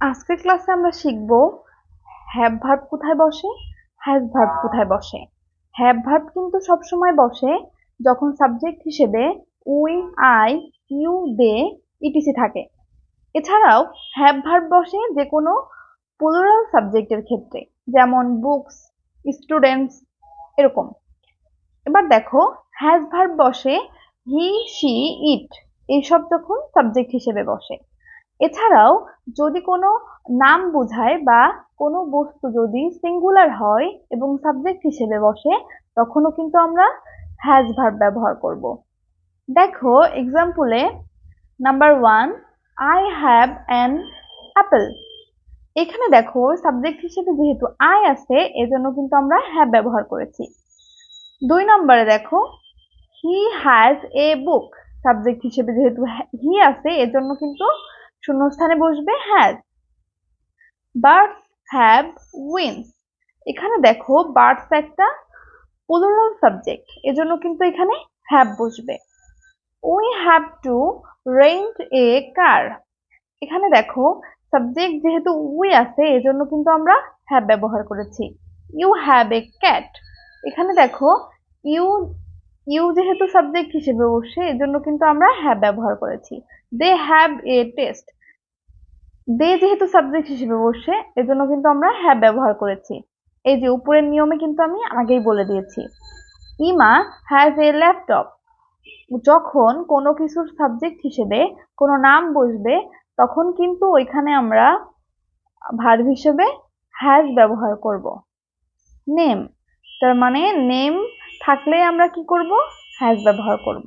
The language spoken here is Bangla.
আজকের ক্লাসে আমরা শিখব হ্যাভ ভার্ব কোথায় বসে হ্যাজ ভার্ব কোথায় বসে। হ্যাভ ভার্ব কিন্তু সবসময় বসে যখন সাবজেক্ট হিসেবে we I you they etc থাকে। এছাড়াও হ্যাভ ভার্ব বসে যে কোনো প্লুরাল সাবজেক্টের ক্ষেত্রে, যেমন বুকস স্টুডেন্টস এরকম। এবার দেখো হ্যাজ ভার্ব বসে হি শি ইট এইসব যখন সাবজেক্ট হিসেবে বসে। এছাড়াও যদি কোনো নাম বোঝায় বা কোনো বস্তু যদি সিঙ্গুলার হয় এবং সাবজেক্ট হিসেবে বসে, তখনও কিন্তু আমরা হ্যাজ ভার্ব ব্যবহার করব। দেখো এক্সাম্পলে number one I have an apple এখানে দেখো সাবজেক্ট হিসেবে যেহেতু আই আছে, এজন্য কিন্তু আমরা হ্যাভ ব্যবহার করেছি। দুই নম্বরে দেখো he has a book subject হিসেবে যেহেতু হি আছে, এজন্য কিন্তু শূন্যস্থানে বসবে হ্যাজ বার্ডস হ্যাভ উইংস এখানে দেখো বার্ডস একটা প্লুরাল সাবজেক্ট এজন্য কিন্তু এখানে হ্যাভ বসবে। We have to rent a car এখানে দেখো সাবজেক্ট যেহেতু উই আছে, এজন্য কিন্তু আমরা হ্যাভ ব্যবহার করেছি। ইউ হ্যাভ এ ক্যাট এখানে দেখো ইউ ইউ যেহেতু সাবজেক্ট হিসেবে বসে, এজন্য কিন্তু আমরা হ্যাভ ব্যবহার করেছি। দে হ্যাভ এ টেস্ট দে যেহেতু সাবজেক্ট হিসেবে বসে, এজন্য কিন্তু আমরা হ্যাভ ব্যবহার করেছি। এই যে উপরের নিয়মে কিন্তু আমি আগেই বলে দিয়েছি। ইমা হ্যাজ এ ল্যাপটপ যখন কোনো কিছুর সাবজেক্ট হিসেবে কোনো নাম বসবে, তখন কিন্তু ওইখানে আমরা ভার্ব হিসেবে হ্যাজ ব্যবহার করব। নেম তার মানে নেম থাকলে আমরা কি করব? হ্যাজ ব্যবহার করব।